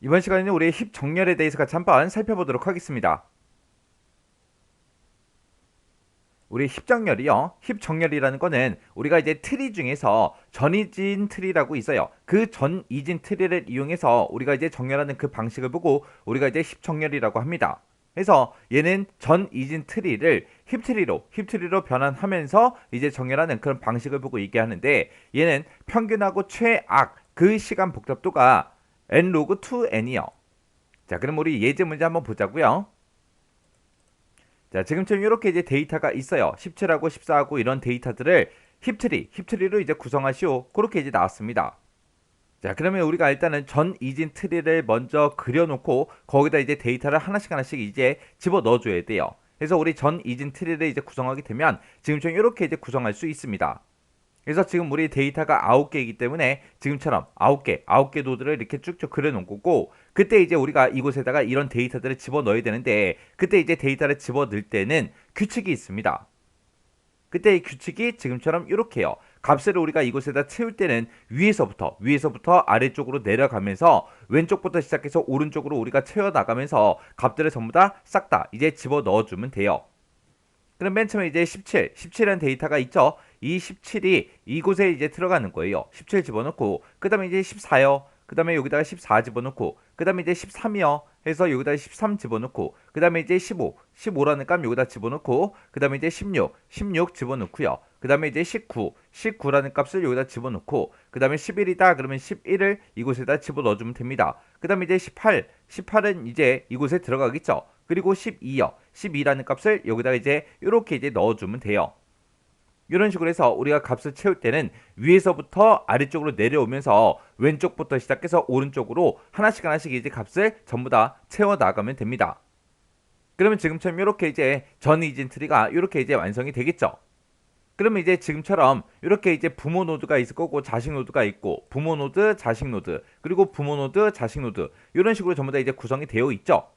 이번 시간에는 우리의 힙 정렬에 대해서 같이 한번 살펴보도록 하겠습니다. 우리 힙 정렬이요. 힙 정렬이라는 거는 우리가 이제 트리 중에서 전이진 트리라고 있어요. 그 전이진 트리를 이용해서 우리가 이제 정렬하는 그 방식을 보고 우리가 이제 힙 정렬이라고 합니다. 그래서 얘는 전이진 트리를 힙 트리로 힙 트리로 변환하면서 이제 정렬하는 그런 방식을 보고 얘기하는데 얘는 평균하고 최악 그 시간 복잡도가 n 로그 2n이요. 자, 그럼 우리 예제 문제 한번 보자고요. 자, 지금처럼 이렇게 이제 데이터가 있어요. 17하고 14하고 이런 데이터들을 힙트리, 힙트리로 이제 구성하시오. 그렇게 이제 나왔습니다. 자, 그러면 우리가 일단은 전 이진 트리를 먼저 그려놓고 거기다 이제 데이터를 하나씩 하나씩 이제 집어 넣어줘야 돼요. 그래서 우리 전 이진 트리를 이제 구성하게 되면 지금처럼 이렇게 이제 구성할 수 있습니다. 그래서 지금 우리 데이터가 9개이기 때문에 지금처럼 9개, 9개 노드를 이렇게 쭉쭉 그려놓은 거고 그때 이제 우리가 이곳에다가 이런 데이터들을 집어넣어야 되는데 그때 이제 데이터를 집어넣을 때는 규칙이 있습니다. 그때 이 규칙이 지금처럼 이렇게요. 값을 우리가 이곳에다 채울 때는 위에서부터 위에서부터 아래쪽으로 내려가면서 왼쪽부터 시작해서 오른쪽으로 우리가 채워 나가면서 값들을 전부 다 싹 다 이제 집어 넣어주면 돼요. 그럼 맨 처음에 이제 17, 17이라는 데이터가 있죠. 이 17이 이곳에 이제 들어가는 거예요. 17 집어넣고 그 다음에 이제 14요. 그 다음에 여기다가 14 집어넣고 그 다음에 이제 13이요. 해서 여기다 13 집어넣고 그 다음에 이제 15, 15라는 값 여기다 집어넣고 그 다음에 이제 16, 16 집어넣고요. 그 다음에 이제 19, 19라는 값을 여기다 집어넣고 그 다음에 11이다 그러면 11을 이곳에다 집어넣어주면 됩니다. 그 다음에 이제 18, 18은 이제 이곳에 들어가겠죠. 그리고 12요. 12라는 값을 여기다가 이제 이렇게 이제 넣어주면 돼요. 이런 식으로 해서 우리가 값을 채울 때는 위에서부터 아래쪽으로 내려오면서 왼쪽부터 시작해서 오른쪽으로 하나씩 하나씩 이제 값을 전부 다 채워 나가면 됩니다. 그러면 지금처럼 이렇게 이제 전 이진 트리가 이렇게 이제 완성이 되겠죠. 그러면 이제 지금처럼 이렇게 이제 부모 노드가 있을 거고 자식 노드가 있고 부모 노드, 자식 노드, 그리고 부모 노드, 자식 노드 이런 식으로 전부 다 이제 구성이 되어 있죠.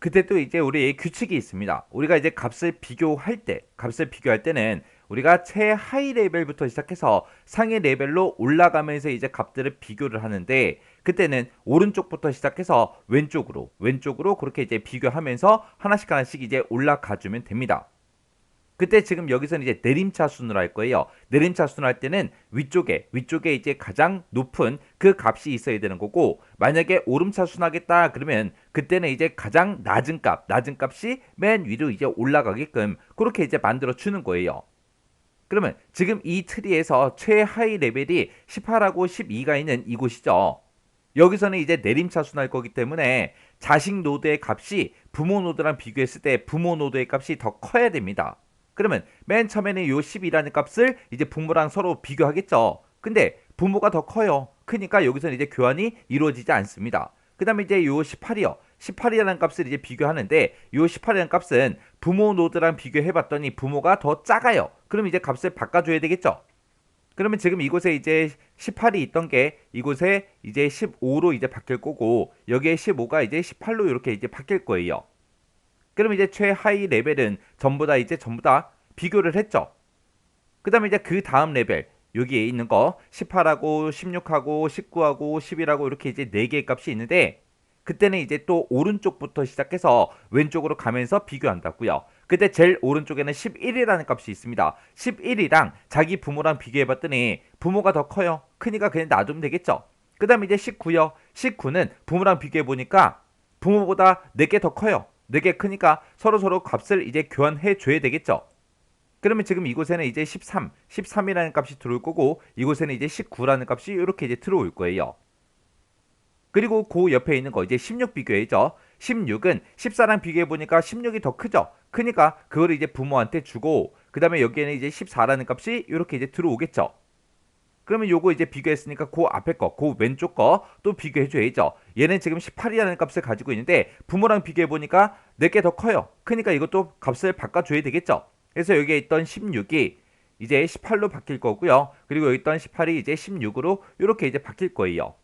그때 또 이제 우리의 규칙이 있습니다. 우리가 이제 값을 비교할 때, 값을 비교할 때는 우리가 최하위 레벨부터 시작해서 상위 레벨로 올라가면서 이제 값들을 비교를 하는데 그때는 오른쪽부터 시작해서 왼쪽으로 왼쪽으로 그렇게 이제 비교하면서 하나씩 하나씩 이제 올라가 주면 됩니다. 그때 지금 여기서는 이제 내림차 순으로 할 거예요. 내림차 순 할 때는 위쪽에 위쪽에 이제 가장 높은 그 값이 있어야 되는 거고 만약에 오름차 순 하겠다 그러면 그때는 이제 가장 낮은 값 낮은 값이 맨 위로 이제 올라가게끔 그렇게 이제 만들어 주는 거예요. 그러면 지금 이 트리에서 최하위 레벨이 18하고 12가 있는 이곳이죠. 여기서는 이제 내림차순 할 거기 때문에 자식 노드의 값이 부모 노드랑 비교했을 때 부모 노드의 값이 더 커야 됩니다. 그러면 맨 처음에는 요 10이라는 값을 이제 부모랑 서로 비교하겠죠. 근데 부모가 더 커요. 크니까 여기서는 이제 교환이 이루어지지 않습니다. 그 다음에 이제 요 18이요. 18이라는 값을 이제 비교하는데 요 18이라는 값은 부모 노드랑 비교해봤더니 부모가 더 작아요. 그럼 이제 값을 바꿔줘야 되겠죠. 그러면 지금 이곳에 이제 18이 있던 게 이곳에 이제 15로 이제 바뀔 거고 여기에 15가 이제 18로 이렇게 이제 바뀔 거예요. 그러면 이제 최하위 레벨은 전부 다 이제 전부 다 비교를 했죠. 그 다음에 이제 그 다음 레벨 여기에 있는 거 18하고 16하고 19하고 11하고 이렇게 이제 4개의 값이 있는데 그때는 이제 또 오른쪽부터 시작해서 왼쪽으로 가면서 비교한다고요. 그때 제일 오른쪽에는 11이라는 값이 있습니다. 11이랑 자기 부모랑 비교해봤더니 부모가 더 커요. 크니까 그냥 놔두면 되겠죠. 그 다음에 이제 19요. 19는 부모랑 비교해보니까 부모보다 4개 더 커요. 4개 크니까 서로 서로 값을 이제 교환해 줘야 되겠죠. 그러면 지금 이곳에는 이제 13, 13이라는 값이 들어올 거고 이곳에는 이제 19라는 값이 이렇게 이제 들어올 거예요. 그리고 그 옆에 있는 거 이제 16 비교해죠. 16은 14랑 비교해 보니까 16이 더 크죠. 크니까 그거를 이제 부모한테 주고 그 다음에 여기에는 이제 14라는 값이 이렇게 이제 들어오겠죠. 그러면 요거 이제 비교했으니까 그 앞에 거, 그 왼쪽 거 또 비교해 줘야죠. 얘는 지금 18이라는 값을 가지고 있는데 부모랑 비교해 보니까 4개 더 커요. 크니까 이것도 값을 바꿔 줘야 되겠죠. 그래서 여기에 있던 16이 이제 18로 바뀔 거고요. 그리고 여기 있던 18이 이제 16으로 이렇게 이제 바뀔 거예요.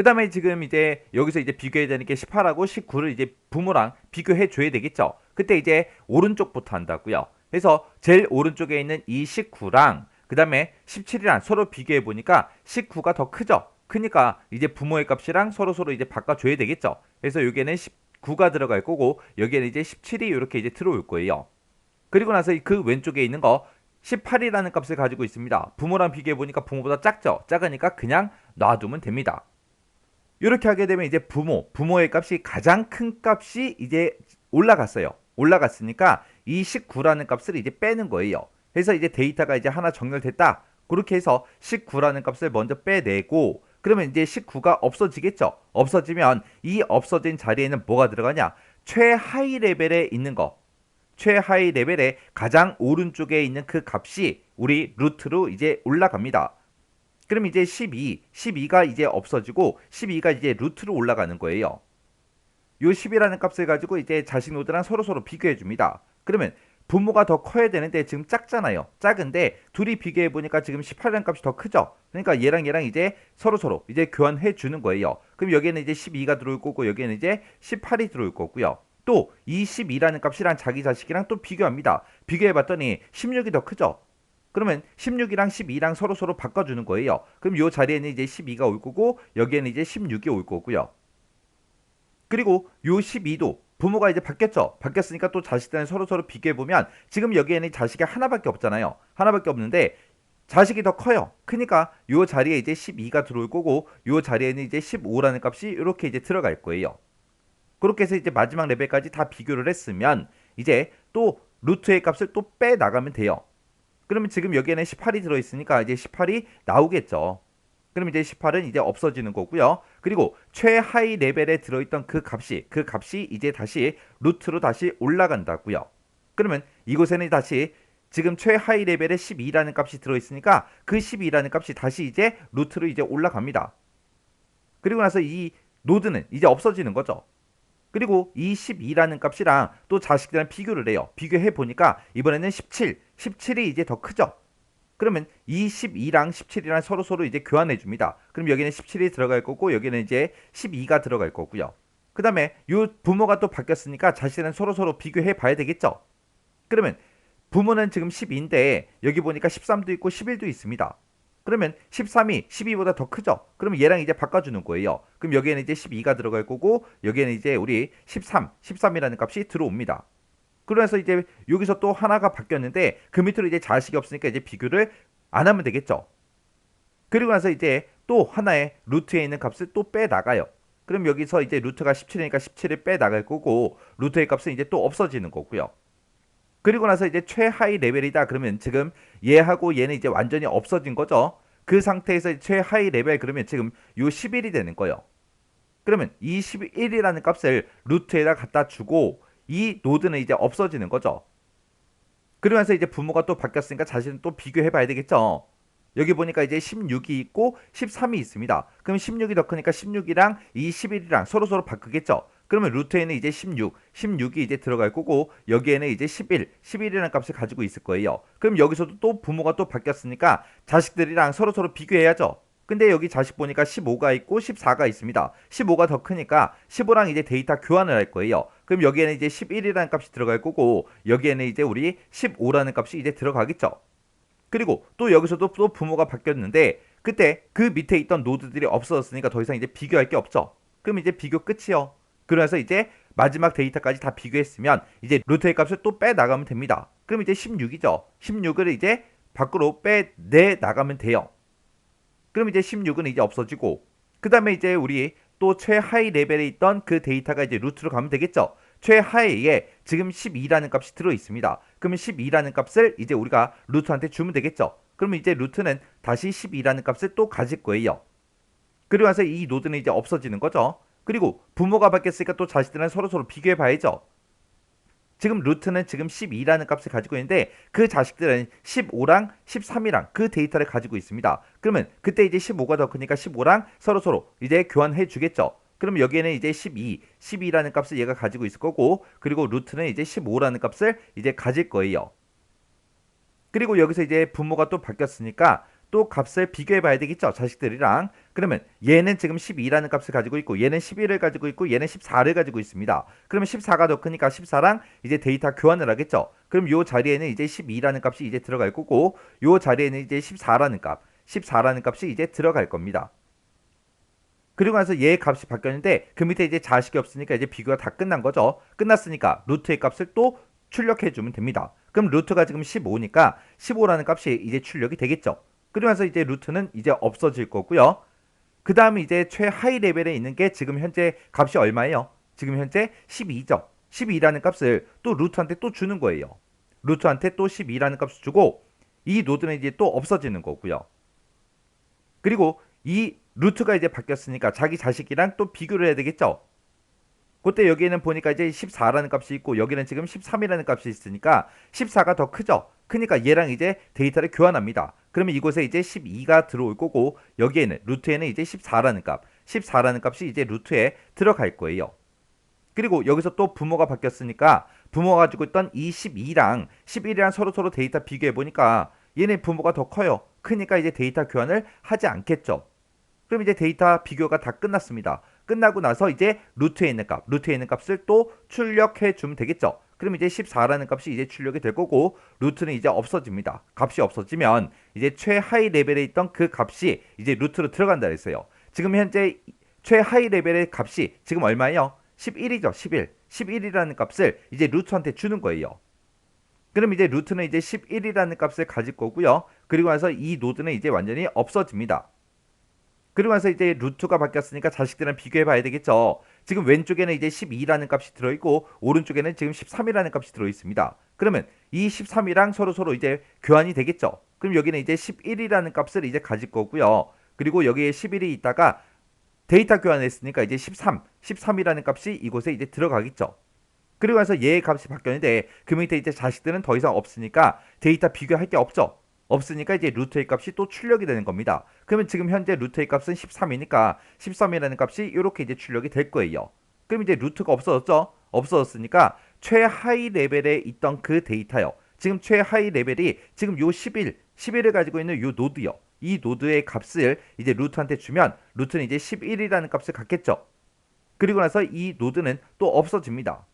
그 다음에 지금 이제 여기서 이제 비교해야 되는 게 18하고 19를 이제 부모랑 비교해 줘야 되겠죠. 그때 이제 오른쪽부터 한다고요. 그래서 제일 오른쪽에 있는 이 19랑 그 다음에 17이랑 서로 비교해 보니까 19가 더 크죠. 크니까 이제 부모의 값이랑 서로 서로 이제 바꿔줘야 되겠죠. 그래서 여기에는 19가 들어갈 거고 여기에는 이제 17이 이렇게 이제 들어올 거예요. 그리고 나서 그 왼쪽에 있는 거 18이라는 값을 가지고 있습니다. 부모랑 비교해 보니까 부모보다 작죠. 작으니까 그냥 놔두면 됩니다. 이렇게 하게 되면 이제 부모, 부모의 값이 가장 큰 값이 이제 올라갔어요. 올라갔으니까 이 19라는 값을 이제 빼는 거예요. 그래서 이제 데이터가 이제 하나 정렬됐다. 그렇게 해서 19라는 값을 먼저 빼내고 그러면 이제 19가 없어지겠죠. 없어지면 이 없어진 자리에는 뭐가 들어가냐? 최하위 레벨에 있는 거. 최하위 레벨에 가장 오른쪽에 있는 그 값이 우리 루트로 이제 올라갑니다. 그럼 이제 12, 12가 이제 없어지고 12가 이제 루트로 올라가는 거예요. 요 10이라는 값을 가지고 이제 자식 노드랑 서로 서로 비교해 줍니다. 그러면 부모가 더 커야 되는데 지금 작잖아요. 작은데 둘이 비교해 보니까 지금 18이라는 값이 더 크죠. 그러니까 얘랑 얘랑 이제 서로 서로 이제 교환해 주는 거예요. 그럼 여기에는 이제 12가 들어올 거고 여기에는 이제 18이 들어올 거고요. 또이 12라는 값이랑 자기 자식이랑 또 비교합니다. 비교해 봤더니 16이 더 크죠. 그러면 16이랑 12랑 서로 서로 바꿔주는 거예요. 그럼 요 자리에는 이제 12가 올 거고 여기에는 이제 16이 올 거고요. 그리고 요 12도 부모가 이제 바뀌었죠. 바뀌었으니까 또 자식들은 서로 서로 비교해 보면 지금 여기에는 자식이 하나밖에 없잖아요. 하나밖에 없는데 자식이 더 커요. 크니까 요 자리에 이제 12가 들어올 거고 요 자리에는 이제 15라는 값이 이렇게 이제 들어갈 거예요. 그렇게 해서 이제 마지막 레벨까지 다 비교를 했으면 이제 또 루트의 값을 또 빼 나가면 돼요. 그러면 지금 여기에는 18이 들어 있으니까 이제 18이 나오겠죠. 그럼 이제 18은 이제 없어지는 거고요. 그리고 최하위 레벨에 들어있던 그 값이 그 값이 이제 다시 루트로 다시 올라간다고요. 그러면 이곳에는 다시 지금 최하위 레벨에 12라는 값이 들어있으니까 그 12라는 값이 다시 이제 루트로 이제 올라갑니다. 그리고 나서 이 노드는 이제 없어지는 거죠. 그리고 이 12라는 값이랑 또 자식들이랑 비교를 해요. 비교해 보니까 이번에는 17, 17이 이제 더 크죠. 그러면 이 12랑 17이랑 서로 서로 이제 교환해 줍니다. 그럼 여기는 17이 들어갈 거고 여기는 이제 12가 들어갈 거고요. 그 다음에 요 부모가 또 바뀌었으니까 자신은 서로 서로 비교해 봐야 되겠죠. 그러면 부모는 지금 12인데 여기 보니까 13도 있고 11도 있습니다. 그러면 13이 12보다 더 크죠? 그러면 얘랑 이제 바꿔주는 거예요. 그럼 여기에는 이제 12가 들어갈 거고 여기에는 이제 우리 13, 13이라는 값이 들어옵니다. 그래서 이제 여기서 또 하나가 바뀌었는데 그 밑으로 이제 자식이 없으니까 이제 비교를 안 하면 되겠죠. 그리고 나서 이제 또 하나의 루트에 있는 값을 또 빼 나가요. 그럼 여기서 이제 루트가 17이니까 17을 빼 나갈 거고 루트의 값은 이제 또 없어지는 거고요. 그리고 나서 이제 최하위 레벨이다 그러면 지금 얘하고 얘는 이제 완전히 없어진 거죠. 그 상태에서 최하위 레벨 그러면 지금 요 11이 되는 거예요. 그러면 이 11이라는 값을 루트에다 갖다 주고 이 노드는 이제 없어지는 거죠. 그러면서 이제 부모가 또 바뀌었으니까 자신은 또 비교해 봐야 되겠죠. 여기 보니까 이제 16이 있고 13이 있습니다. 그럼 16이 더 크니까 16이랑 이 11이랑 서로 서로 바꾸겠죠. 그러면 루트에는 이제 16, 16이 이제 들어갈 거고 여기에는 이제 11, 11이라는 값을 가지고 있을 거예요. 그럼 여기서도 또 부모가 또 바뀌었으니까 자식들이랑 서로 서로 비교해야죠. 근데 여기 자식 보니까 15가 있고 14가 있습니다. 15가 더 크니까 15랑 이제 데이터 교환을 할 거예요. 그럼 여기에는 이제 11이라는 값이 들어갈 거고 여기에는 이제 우리 15라는 값이 이제 들어가겠죠. 그리고 또 여기서도 또 부모가 바뀌었는데 그때 그 밑에 있던 노드들이 없어졌으니까 더 이상 이제 비교할 게 없죠. 그럼 이제 비교 끝이요. 그래서 이제 마지막 데이터까지 다 비교했으면 이제 루트의 값을 또 빼 나가면 됩니다. 그럼 이제 16이죠. 16을 이제 밖으로 빼내 나가면 돼요. 그럼 이제 16은 이제 없어지고 그 다음에 이제 우리 또 최하위 레벨에 있던 그 데이터가 이제 루트로 가면 되겠죠. 최하위에 지금 12라는 값이 들어 있습니다. 그러면 12라는 값을 이제 우리가 루트한테 주면 되겠죠. 그러면 이제 루트는 다시 12라는 값을 또 가질 거예요. 그리고 나서 이 노드는 이제 없어지는 거죠. 그리고 부모가 바뀌었으니까 또 자식들은 서로 서로 비교해 봐야죠. 지금 루트는 지금 12라는 값을 가지고 있는데 그 자식들은 15랑 13이랑 그 데이터를 가지고 있습니다. 그러면 그때 이제 15가 더 크니까 15랑 서로 서로 이제 교환해 주겠죠. 그럼 여기에는 이제 12, 12라는 값을 얘가 가지고 있을 거고 그리고 루트는 이제 15라는 값을 이제 가질 거예요. 그리고 여기서 이제 부모가 또 바뀌었으니까 또 값을 비교해 봐야 되겠죠. 자식들이랑. 그러면 얘는 지금 12라는 값을 가지고 있고 얘는 11을 가지고 있고 얘는 14를 가지고 있습니다. 그러면 14가 더 크니까 14랑 이제 데이터 교환을 하겠죠. 그럼 요 자리에는 이제 12라는 값이 이제 들어갈 거고 요 자리에는 이제 14라는 값, 14라는 값이 이제 들어갈 겁니다. 그리고 나서 얘의 값이 바뀌었는데 그 밑에 이제 자식이 없으니까 이제 비교가 다 끝난 거죠. 끝났으니까 루트의 값을 또 출력해 주면 됩니다. 그럼 루트가 지금 15니까 15라는 값이 이제 출력이 되겠죠. 그러면서 이제 루트는 이제 없어질 거고요. 그 다음에 이제 최하위 레벨에 있는 게 지금 현재 값이 얼마예요? 지금 현재 12죠. 12라는 값을 또 루트한테 또 주는 거예요. 루트한테 또 12라는 값을 주고 이 노드는 이제 또 없어지는 거고요. 그리고 이 루트가 이제 바뀌었으니까 자기 자식이랑 또 비교를 해야 되겠죠. 그때 여기에는 보니까 이제 14라는 값이 있고 여기는 지금 13이라는 값이 있으니까 14가 더 크죠. 크니까 얘랑 이제 데이터를 교환합니다. 그러면 이곳에 이제 12가 들어올 거고 여기에는 루트에는 이제 14라는 값, 14라는 값이 이제 루트에 들어갈 거예요. 그리고 여기서 또 부모가 바뀌었으니까 부모가 가지고 있던 이 12랑 11이랑 서로 서로 데이터 비교해 보니까 얘네 부모가 더 커요. 크니까 이제 데이터 교환을 하지 않겠죠. 그럼 이제 데이터 비교가 다 끝났습니다. 끝나고 나서 이제 루트에 있는 값, 루트에 있는 값을 또 출력해 주면 되겠죠. 그럼 이제 14라는 값이 이제 출력이 될 거고 루트는 이제 없어집니다. 값이 없어지면 이제 최하위 레벨에 있던 그 값이 이제 루트로 들어간다 그랬어요. 지금 현재 최하위 레벨의 값이 지금 얼마예요? 11이죠. 11. 11이라는 값을 이제 루트한테 주는 거예요. 그럼 이제 루트는 이제 11이라는 값을 가질 거고요. 그리고 나서 이 노드는 이제 완전히 없어집니다. 나서 이제 루트가 바뀌었으니까 자식들이랑 비교해 봐야 되겠죠. 지금 왼쪽에는 이제 12라는 값이 들어있고 오른쪽에는 지금 13이라는 값이 들어있습니다. 그러면 이 13이랑 서로 서로 이제 교환이 되겠죠. 그럼 여기는 이제 11이라는 값을 이제 가질 거고요. 그리고 여기에 11이 있다가 데이터 교환했으니까 이제 13, 13이라는 값이 이곳에 이제 들어가겠죠. 그리고 나서 얘의 값이 바뀌었는데 그 밑에 이제 자식들은 더 이상 없으니까 데이터 비교할 게 없죠. 없으니까 이제 루트의 값이 또 출력이 되는 겁니다. 그러면 지금 현재 루트의 값은 13이니까 13이라는 값이 이렇게 이제 출력이 될 거예요. 그럼 이제 루트가 없어졌죠? 없어졌으니까 최하위 레벨에 있던 그 데이터요. 지금 최하위 레벨이 지금 요 11, 11을 가지고 있는 요 노드요. 이 노드의 값을 이제 루트한테 주면 루트는 이제 11이라는 값을 갖겠죠. 그리고 나서 이 노드는 또 없어집니다.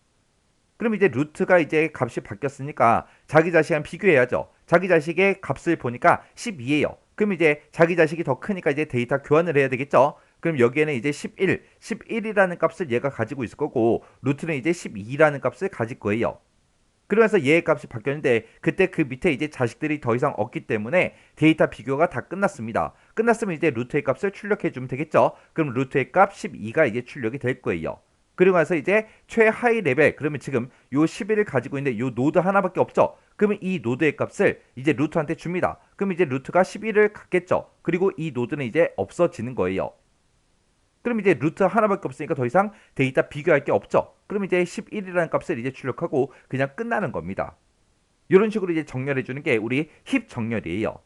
그럼 이제 루트가 이제 값이 바뀌었으니까 자기 자식이랑 비교해야죠. 자기 자식의 값을 보니까 12예요. 그럼 이제 자기 자식이 더 크니까 이제 데이터 교환을 해야 되겠죠. 그럼 여기에는 이제 11, 11이라는 값을 얘가 가지고 있을 거고 루트는 이제 12라는 값을 가질 거예요. 그러면서 얘의 값이 바뀌었는데 그때 그 밑에 이제 자식들이 더 이상 없기 때문에 데이터 비교가 다 끝났습니다. 끝났으면 이제 루트의 값을 출력해 주면 되겠죠. 그럼 루트의 값 12가 이제 출력이 될 거예요. 그리고 나서 이제 최하위 레벨 그러면 지금 요 11을 가지고 있는데 요 노드 하나밖에 없죠. 그러면 이 노드의 값을 이제 루트한테 줍니다. 그럼 이제 루트가 11을 갖겠죠. 그리고 이 노드는 이제 없어지는 거예요. 그럼 이제 루트 하나밖에 없으니까 더 이상 데이터 비교할 게 없죠. 그럼 이제 11이라는 값을 이제 출력하고 그냥 끝나는 겁니다. 이런 식으로 이제 정렬해 주는 게 우리 힙 정렬이에요.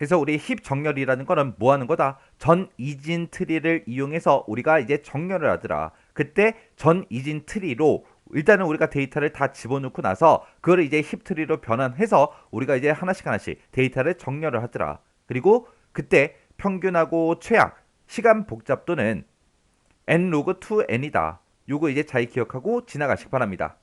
그래서 우리 힙 정렬이라는 거는 뭐 하는 거다? 전 이진 트리를 이용해서 우리가 이제 정렬을 하더라. 그때 전 이진 트리로 일단은 우리가 데이터를 다 집어넣고 나서 그걸 이제 힙 트리로 변환해서 우리가 이제 하나씩 하나씩 데이터를 정렬을 하더라. 그리고 그때 평균하고 최악, 시간 복잡도는 n 로그 2n이다. 요거 이제 잘 기억하고 지나가시기 바랍니다.